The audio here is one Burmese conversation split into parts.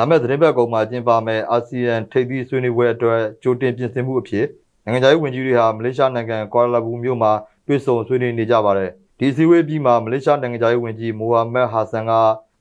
လာမယ့်သတင်းပတ်ကုန်မှာကျင်းပမယ့်အာဆီယံထိပ်သီးဆွေးနွေးပွဲအတွက်ကြိုတင်ပြင်ဆင်မှုအဖြစ်နိုင်ငံခြားရေးဝန်ကြီးတွေဟာမလေးရှားနိုင်ငံကွာလာလမ်ပူမြို့မှာတွေ့ဆုံဆွေးနွေးနေကြပါတယ်ဒီအစည်းအဝေးပြီးမှာမလေးရှားနိုင်ငံခြားရေးဝန်ကြီးမိုဟာမက်ဟာဆန်က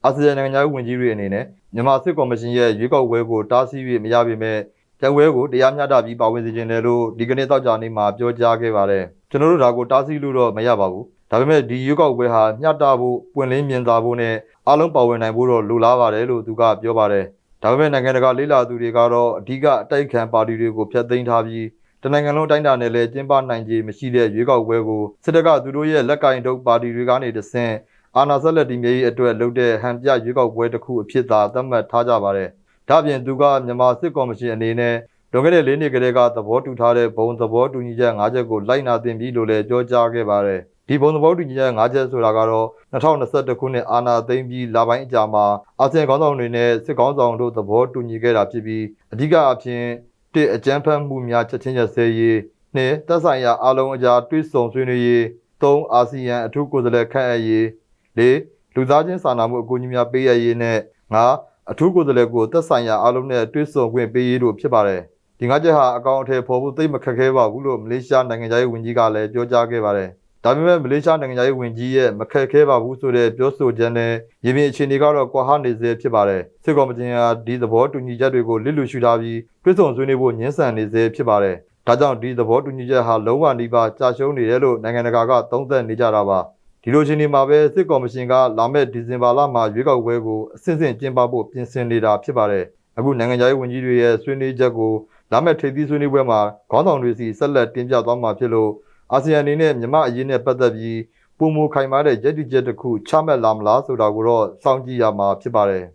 အာဆီယံနိုင်ငံခြားရေးဝန်ကြီးတွေအနေနဲ့မြန်မာစစ်ကော်မရှင်ရဲ့ရွေးကောက်ပွဲကိုတားဆီး၍မရပေမဲ့ကျန်ပွဲကိုတရားမျှတပြီးပါဝင်စေခြင်းတယ်လို့ဒီကနေ့တောက်ကြနေ့မှာပြောကြားခဲ့ပါတယ်ကျွန်တော်တို့ဒါကိုတားဆီးလို့တော့မရပါဘူး ဒါပေမဲ့ဒီရွေးကောက်ပွဲဟာမျှတဖို့ပွင့်လင်းမြင်သာဖို့နဲ့အားလုံးပါဝင်နိုင်ဖို့တော့လိုလားပါတယ်လို့သူကပြောပါတယ်ဒါပေမဲ့နိုင်ငံတကာလေးလာသူတွေကတော့အဓိကအတိုက်ခံပါတီတွေကိုဖျက်သိမ်းထားပြီးတနိုင်ငံလုံးအတိုင်းအတာနဲ့လည်းကျင်းပနိုင်ခြေမရှိတဲ့ရွေးကောက်ပွဲကိုစစ်တပ်ကသူတို့ရဲ့လက်ကင်ထုတ်ပါတီတွေကနေတဆင့်အာဏာဆက်လက်တည်မြဲရေးအတွက်လုပ်တဲ့ဟန်ပြရွေးကောက်ပွဲတစ်ခုအဖြစ်သာသတ်မှတ်ထားကြပါတယ်။ဒါ့အပြင်သူကမြန်မာစစ်ကော်မရှင်အနေနဲ့လွန်ခဲ့တဲ့၄နှစ်ကလေးကသဘောတူထားတဲ့ဘုံသဘောတူညီချက်၅ချက်ကိုလိုက်နာတင်ပြီလို့လည်းပြောကြားခဲ့ပါတယ်။ ဒီဘုံသဘောတူညီချက်၅ချက်ဆိုတာကတော့2021ခုနှစ်အာဏာသိမ်းပြီးလပိုင်းအကြာမှာအာဆီယံခေါင်းဆောင်တွေနဲ့စစ်ခေါင်းဆောင်တို့သဘောတူညီခဲ့တာဖြစ်ပြီးအဓိကအဖြစ်တစ်အကြမ်းဖက်မှုများချက်ချင်းရက်စဲရေးနှစ်သက်ဆိုင်ရာအလုံးအကြားတွိဆုံဆွေးနွေးရေးသုံးအာဆီယံအထူးကိုယ်စားလှယ်ခန့်အပ်ရေးလေးလူသားချင်းစာနာမှုအကူအညီများပေးရရေးနဲ့ငါအထူးကိုယ်စားလှယ်ကိုသက်ဆိုင်ရာအလုံးနဲ့တွိဆုံခွင့်ပေးရေးတို့ဖြစ်ပါတယ်ဒီငါးချက်ဟာအကောင့်အထည်ဖော်ဖို့သိပ်မခက်ခဲပါဘူးလို့မလေးရှားနိုင်ငံသားရေးဝန်ကြီးကလည်းပြောကြားခဲ့ပါတယ် ဒါပေမဲ့မလေးရှားနိုင်ငံသားရေးဝန်ကြီးရဲ့မခက်ခဲပါဘူးဆိုတဲ့ပြောဆိုချက်နဲ့ရင်းမြစ်အခြေအနေကတော့ကွာဟနေစေဖြစ်ပါတယ်စစ်ကောင်မတင်ဟာဒီသဘောတူညီချက်တွေကိုလစ်လူရှုထားပြီးတွိဆုံဆွေးနွေးဖို့ညှင်းဆန်နေစေဖြစ်ပါတယ်ဒါကြောင့်ဒီသဘောတူညီချက်ဟာလုံးဝနှိပါကြာရှုံးနေတယ်လို့နိုင်ငံတကာကသုံးသပ်နေကြတာပါဒီလိုချင်းဒီမှာပဲစစ်ကော်မရှင်ကလာမယ့်ဒီဇင်ဘာလမှာရွေးကောက်ပွဲကိုအစစ်အစစ်ကျင်းပဖို့ပြင်ဆင်နေတာဖြစ်ပါတယ်အခုနိုင်ငံခြားရေးဝန်ကြီးတွေရဲ့ဆွေးနွေးချက်ကိုလာမယ့်ထိပ်သီးဆွေးနွေးပွဲမှာခေါင်းဆောင်တွေစီဆက်လက်တင်ပြသွားမှာဖြစ်လို့ အာဆီယံအနေနဲ့မြန်မာအရေးနဲ့ပတ်သက်ပြီးပုံမခိုင်မာတဲ့ရည်တည်ချက်တစ်ခုချမှတ်လာမလားဆိုတာကိုတော့စောင့်ကြည့်ရမှာဖြစ်ပါတယ်